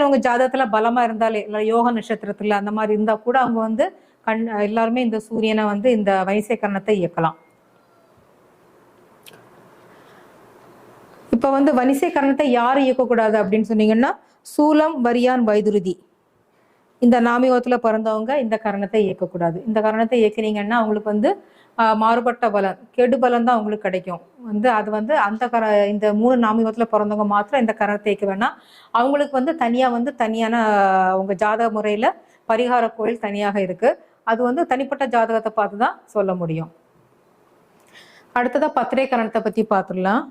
சூரியன் உங்க ஜாதகத்துல பலமா இருந்தாலே இல்ல யோக நட்சத்திரத்துல அந்த மாதிரி இருந்தா கூட அவங்க வந்து கண் எல்லாருமே இந்த சூரியனை வந்து இந்த வைசேகரணத்தை இயக்கலாம். இப்ப வந்து வனிசேகரணத்தை யார் இயக்கக்கூடாது அப்படின்னு சொன்னீங்கன்னா சூலம் வரியான் வைதுருதி. இந்த நாமியோகத்துல பிறந்தவங்க இந்த கரணத்தை இயக்கக்கூடாது இந்த கரணத்தை இயக்குனீங்கன்னா அவங்களுக்கு வந்து மாறுபட்ட பலன் கெடு பலன் தான் அவங்களுக்கு கிடைக்கும். வந்து அது வந்து அந்த கர இந்த மூணு நாமியோகத்துல பிறந்தவங்க மாத்திரம் இந்த கரணத்தை இயக்க வேணாம். அவங்களுக்கு வந்து தனியாக வந்து தனியான அவங்க ஜாதக முறையில் பரிகார கோயில் தனியாக இருக்கு. அது வந்து தனிப்பட்ட ஜாதகத்தை பார்த்து தான் சொல்ல முடியும். அடுத்ததாக பத்திரை கரணத்தை பற்றி பார்த்துடலாம்.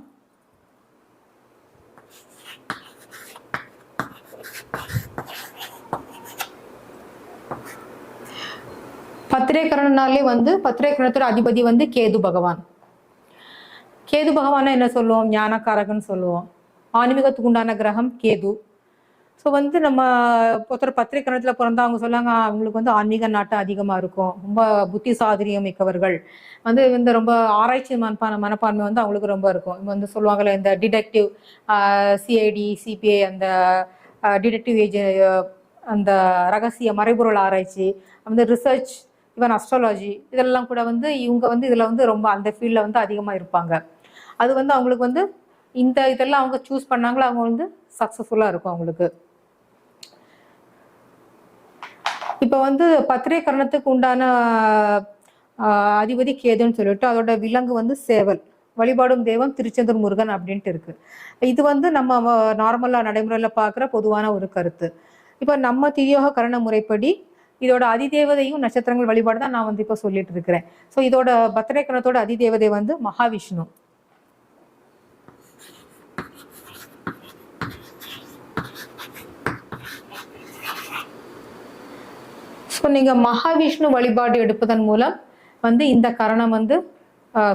பத்திரேக்கரனாலே வந்து பத்திரேக்கரணத்தோட அதிபதி வந்து கேது பகவான். கேது பகவானை என்ன சொல்லுவோம்? ஞானக்காரகன் சொல்லுவோம். ஆன்மீகத்துக்கு உண்டான கிரகம் கேது. ஸோ வந்து நம்ம ஒருத்தர் பத்திரிகரணத்தில் பிறந்தா அவங்க சொல்லாங்க அவங்களுக்கு வந்து ஆன்மீக நாட்டம் அதிகமாக இருக்கும். ரொம்ப புத்தி சாதுரியம் மிக்கவர்கள். வந்து இந்த ரொம்ப ஆராய்ச்சி மனப்பான மனப்பான்மை வந்து அவங்களுக்கு ரொம்ப இருக்கும். இவங்க வந்து சொல்லுவாங்கல்ல இந்த டிடெக்டிவ் சிஐடி சிபிஐ அந்த டிடெக்டிவ் ஏஜ அந்த ரகசிய மறைபொருள் ஆராய்ச்சி அந்த ரிசர்ச் ஈவன் அஸ்ட்ராலஜி இதெல்லாம் கூட வந்து இவங்க வந்து இதில் வந்து ரொம்ப அந்த ஃபீல்டில் வந்து அதிகமாக இருப்பாங்க. அது வந்து அவங்களுக்கு வந்து இந்த இதெல்லாம் அவங்க சூஸ் பண்ணாங்களோ அவங்க வந்து சக்ஸஸ்ஃபுல்லாக இருக்கும் அவங்களுக்கு. இப்போ வந்து பத்திரை கரணத்துக்கு உண்டான அதிபதி கேதுன்னு சொல்லிட்டு அதோட விலங்கு வந்து சேவல் வழிபாடும் தெய்வம் திருச்செந்தூர் முருகன் அப்படின்ட்டு இருக்கு. இது வந்து நம்ம நார்மலாக நடைமுறையில் பார்க்குற பொதுவான ஒரு கருத்து. இப்போ நம்ம திரியோக கரண முறைப்படி இதோட அதிதேவதையும் நட்சத்திரங்கள் வழிபாடு தான் நான் வந்து இப்போ சொல்லிட்டு இருக்கிறேன். ஸோ இதோட பத்திரை கரணத்தோட அதிதேவதை வந்து மகாவிஷ்ணு. ஸோ நீங்கள் மகாவிஷ்ணு வழிபாடு எடுப்பதன் மூலம் வந்து இந்த கரணம் வந்து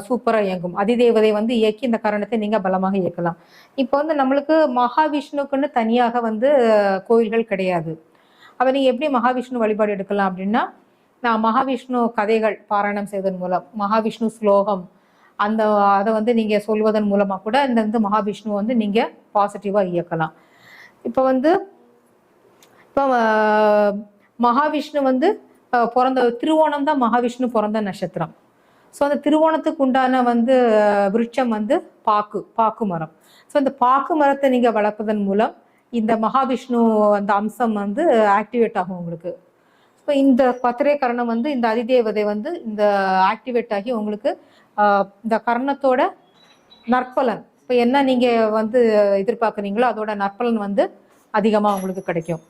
சூப்பராக இயங்கும். அதிதேவதை வந்து இயக்கி இந்த கரணத்தை நீங்கள் பலமாக இயக்கலாம். இப்போ வந்து நம்மளுக்கு மகாவிஷ்ணுக்குன்னு தனியாக வந்து கோயில்கள் கிடையாது. அப்போ நீங்கள் எப்படி மகாவிஷ்ணு வழிபாடு எடுக்கலாம் அப்படின்னா நான் மகாவிஷ்ணு கதைகள் பாராயணம் செய்வதன் மூலம் மகாவிஷ்ணு ஸ்லோகம் அந்த அதை வந்து நீங்கள் சொல்வதன் மூலமாக கூட இந்த வந்து மகாவிஷ்ணு வந்து நீங்கள் பாசிட்டிவாக இயக்கலாம். இப்போ வந்து இப்போ மகாவிஷ்ணு வந்து பிறந்த திருவோணம் தான் மகாவிஷ்ணு பிறந்த நட்சத்திரம். ஸோ அந்த திருவோணத்துக்கு உண்டான வந்து விருட்சம் வந்து பாக்கு பாக்கு மரம். ஸோ இந்த பாக்கு மரத்தை நீங்கள் வளர்ப்பதன் மூலம் இந்த மகாவிஷ்ணு அந்த அம்சம் வந்து ஆக்டிவேட் ஆகும் உங்களுக்கு. இப்போ இந்த பத்திரை கரணம் வந்து இந்த அதிதேவதை வந்து இந்த ஆக்டிவேட் ஆகி உங்களுக்கு இந்த கரணத்தோட நற்பலன். இப்போ என்ன நீங்கள் வந்து எதிர்பார்க்குறீங்களோ அதோட நற்பலன் வந்து அதிகமாக உங்களுக்கு கிடைக்கும்.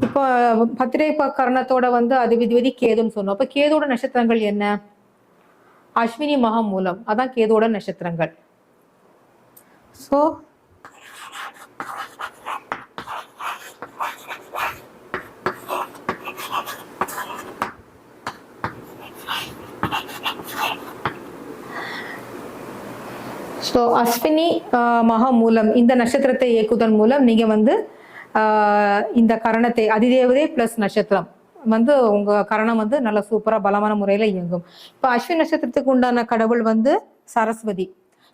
இப்போ பத்திரை ப- கரணத்தோட வந்து அது விதி கேதுன்னு சொன்னோம். அப்போ கேதோட நட்சத்திரங்கள் என்ன? அஸ்வினி மகா மூலம். அதான் கேதோட நட்சத்திரங்கள். ஸோ ஸோ அஸ்வினி ஆஹ், மகா மூலம் இந்த நட்சத்திரத்தை இயக்குவதன் மூலம் நீங்க வந்து ஆஹ், இந்த கரணத்தை அதிதேவதை ப்ளஸ் நட்சத்திரம் வந்து உங்க கரணம் வந்து நல்ல சூப்பரா பலமான முறையில இயங்கும். இப்போ அஸ்வினி நட்சத்திரத்துக்கு உண்டான கடவுள் வந்து சரஸ்வதி.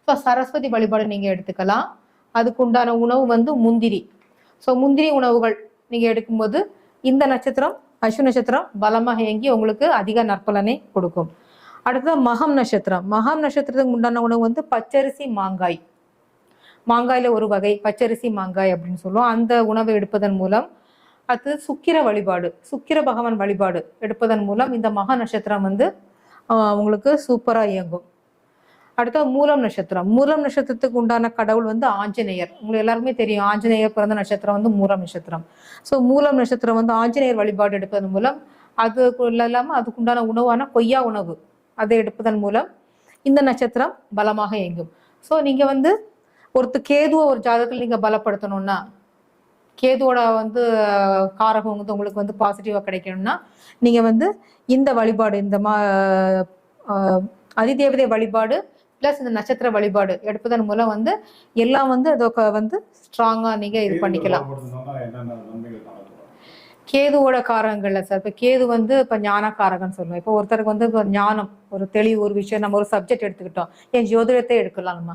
ஸோ சரஸ்வதி வழிபாடு நீங்கள் எடுத்துக்கலாம். அதுக்கு உண்டான உணவு வந்து முந்திரி. ஸோ முந்திரி உணவுகள் நீங்கள் எடுக்கும்போது இந்த நட்சத்திரம் அஸ்வினி நட்சத்திரம் பலமாக இயங்கி உங்களுக்கு அதிக நற்பலனை கொடுக்கும். அடுத்தது மகம் நட்சத்திரம். மகம் நட்சத்திரத்துக்கு உண்டான உணவு வந்து பச்சரிசி மாங்காய். மாங்காயில் ஒரு வகை பச்சரிசி மாங்காய் அப்படின்னு சொல்லுவோம். அந்த உணவை எடுப்பதன் மூலம் அடுத்தது சுக்கிர வழிபாடு. சுக்கிர பகவான் வழிபாடு எடுப்பதன் மூலம் இந்த மக நட்சத்திரம் வந்து உங்களுக்கு சூப்பராக இயங்கும். அடுத்தது மூலம் நட்சத்திரம். மூலம் நட்சத்திரத்துக்கு உண்டான கடவுள் வந்து ஆஞ்சநேயர். உங்களுக்கு எல்லாருமே தெரியும் ஆஞ்சநேயர் பிறந்த நட்சத்திரம் வந்து மூலம் நட்சத்திரம். ஸோ மூலம் நட்சத்திரம் வந்து ஆஞ்சநேயர் வழிபாடு எடுப்பதன் மூலம் அது இல்லாமல் அதுக்கு உண்டான உணவான கொய்யா உணவு அதை எடுப்பதன் மூலம் இந்த நட்சத்திரம் பலமாக இயங்கும். ஸோ நீங்கள் வந்து ஒருத்தர் கேதுவை ஒரு ஜாதகத்தில் நீங்கள் பலப்படுத்தணும்னா கேதுவோட வந்து காரகம் வந்து உங்களுக்கு வந்து பாசிட்டிவாக கிடைக்கணும்னா நீங்கள் வந்து இந்த வழிபாடு இந்த மா அதிதேவதை வழிபாடு பிளஸ் இந்த நட்சத்திர வழிபாடு எடுப்பதன் மூலம் வந்து எல்லாம் வந்து அதோக்க வந்து ஸ்ட்ராங்கா நீங்க இது பண்ணிக்கலாம். கேதுவோட காரகங்கள்ல சார் இப்போ கேது வந்து இப்போ ஞானக்காரகன்னு சொல்லுவோம். இப்போ ஒருத்தருக்கு வந்து இப்போ ஞானம் ஒரு தெளிவு ஒரு விஷயம் நம்ம ஒரு சப்ஜெக்ட் எடுத்துக்கிட்டோம். என் ஜோதிடத்தை எடுக்கலாம் நம்ம?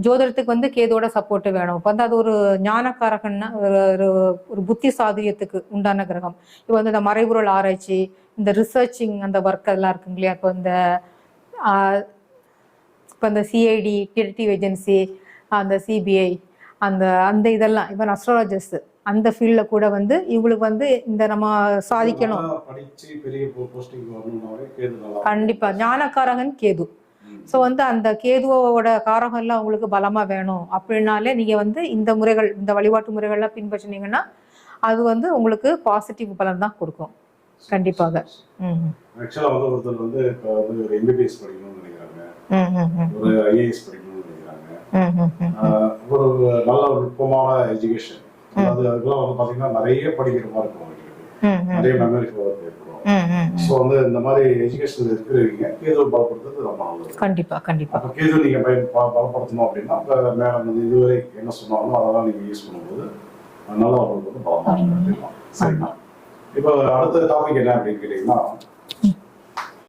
ஜோதிடத்துக்கு வந்து கேதுவோட சப்போர்ட் வேணும். இப்போ வந்து அது ஒரு ஞானக்காரகன்னா ஒரு ஒரு- ஒரு புத்தி சாதுரியத்துக்கு உண்டான கிரகம். இப்போ வந்து இந்த மறைபொருள் ஆராய்ச்சி இந்த ரிசர்ச்சிங் அந்த ஒர்க் அதெல்லாம் இருக்குங்க இல்லையா? இப்போ இந்த இப்போ இந்த சிஐடி டிடெக்டிவ் ஏஜென்சி அந்த சிபிஐ அந்த அந்த இதெல்லாம் இப்போ அஸ்ட்ராலஜர்ஸ் அந்த ஃபீல்டில் கூட வந்து இவங்களுக்கு வந்து இந்த நம்ம சாதிக்கணும். நல்லா படிச்சு பெரிய போஸ்டிங் வரணும்னாவே கேது நல்லா கண்டிப்பா. ஞானக்காரகன் கேது. ஸோ வந்து அந்த கேதுவோட காரகம் எல்லாம் உங்களுக்கு பலமா வேணும் அப்படின்னாலே நீங்க வந்து இந்த முறைகள் இந்த வழிபாட்டு முறைகள்லாம் பின்பற்றினீங்கன்னா அது வந்து உங்களுக்கு பாசிட்டிவ் பலன் தான் கொடுக்கும். கண்டிப்பாக. ம் ஆக்சுவலா வந்து ஒருத்தர் வந்து இப்போ வந்து ஒரு எம்பிபிஎஸ் படிக்கணும்னு நினைக்கிறாங்க. ஒரு ஐஏஎஸ் படிக்கணும்னு நினைக்கிறாங்க. ஒரு நல்ல ஒரு நுட்பமான எஜுகேஷன் அதாவது அதுக்கெல்லாம் வந்து பாத்தீங்கன்னா நிறைய படிக்கிற மாதிரி இருக்கும் அவங்களுக்கு நிறைய மெமரி பவர் ஏற்படும் ம் ம் ம். ஸோ வந்து இந்த மாதிரி எஜுகேஷன் இருக்கிறவங்க கேது பலப்படுத்துறது ரொம்ப நல்லது. கண்டிப்பா கண்டிப்பா. அப்போ கேது நீங்க பலப்படுத்தணும் அப்படின்னா இப்போ மேல வந்து இதுவரை என்ன சொன்னாலும் அதெல்லாம் நீங்க யூஸ் பண்ணும்போது நல்லா உங்களுக்கு வந்து பலமாக சரிங்களா? இப்போ அடுத்த டாபிக் என்ன அப்படின்னு கேட்டீங்கன்னா